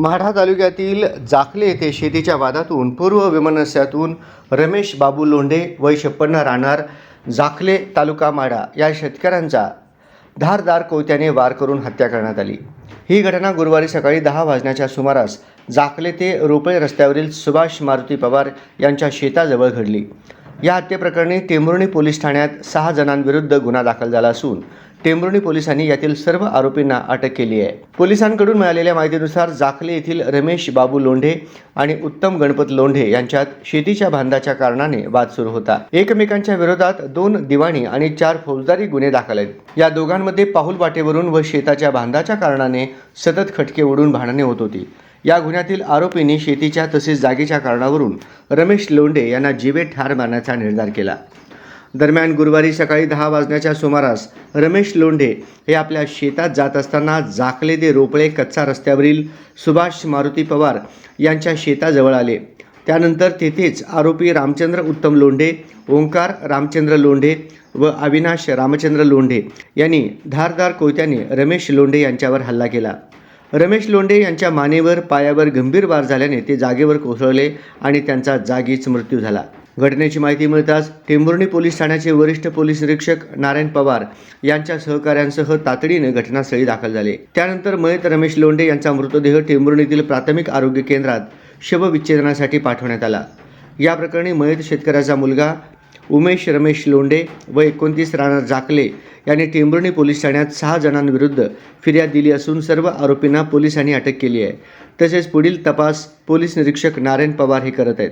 माढा तालुक्यातील जाखले येथे शेतीच्या वादातून पूर्व विमनस्यातून रमेश बाबू लोंढे वय छप्पन्न राहणार जाखले तालुका माढा या शेतकऱ्यांचा धारदार कोयत्याने वार करून हत्या करण्यात आली. ही घटना गुरुवारी सकाळी दहा वाजण्याच्या सुमारास जाखले ते रोपळे रस्त्यावरील सुभाष मारुती पवार यांच्या शेताजवळ घडली. या हत्येप्रकरणी टेंभुर्णी पोलीस ठाण्यात सहा जणांविरुद्ध गुन्हा दाखल झाला असून टेंभुर्णी पोलिसांनी यातील सर्व आरोपींना अटक केली आहे. पोलिसांकडून मिळालेल्या माहितीनुसार जाखले येथील रमेश बाबू लोंढे आणि उत्तम गणपत लोंढे यांच्यात शेतीच्या बांधाच्या कारणाने वाद सुरू होता. एकमेकांच्या विरोधात दोन दिवाणी आणि चार फौजदारी गुन्हे दाखल आहेत. या दोघांमध्ये पाहुल वाटेवरून व शेताच्या बांधाच्या कारणाने सतत खटके उडून भांडणे होत होती. या गुन्ह्यातील आरोपींनी शेतीच्या तसेच जागेच्या कारणावरून रमेश लोंढे यांना जीवे ठार मारण्याचा निर्धार केला. दरम्यान गुरुवारी सकाळी दहा वाजण्याच्या सुमारास रमेश लोंढे हे आपल्या शेतात जात असताना जाकले ते रोपळे कच्चा रस्त्यावरील सुभाष मारुती पवार यांच्या शेताजवळ आले. त्यानंतर तेथेच आरोपी रामचंद्र उत्तम लोंढे ओंकार रामचंद्र लोंढे व अविनाश रामचंद्र लोंढे यांनी धारदार कोयत्याने रमेश लोंढे यांच्यावर हल्ला केला. रमेश लोंढे यांच्या मानेवर पायावर गंभीर वार झाल्याने ते जागेवर कोसळले आणि त्यांचा जागीच मृत्यू झाला. घटनेची माहिती मिळताच टेंभुर्णी पोलीस ठाण्याचे वरिष्ठ पोलीस निरीक्षक नारायण पवार यांच्या सहकाऱ्यांसह तातडीने घटनास्थळी दाखल झाले. त्यानंतर मयत रमेश लोंढे यांचा मृतदेह टेंभुर्णीतील प्राथमिक आरोग्य केंद्रात शवविच्छेदनासाठी पाठवण्यात आला. या प्रकरणी मयत शेतकऱ्याचा मुलगा उमेश रमेश लोंढे व एकोणतीस राणा जाकले यांनी टेंभुर्णी पोलीस ठाण्यात सहा जणांविरुद्ध फिर्याद दिली असून सर्व आरोपींना पोलिसांनी अटक केली आहे. तसेच पुढील तपास पोलीस निरीक्षक नारायण पवार हे करत आहेत.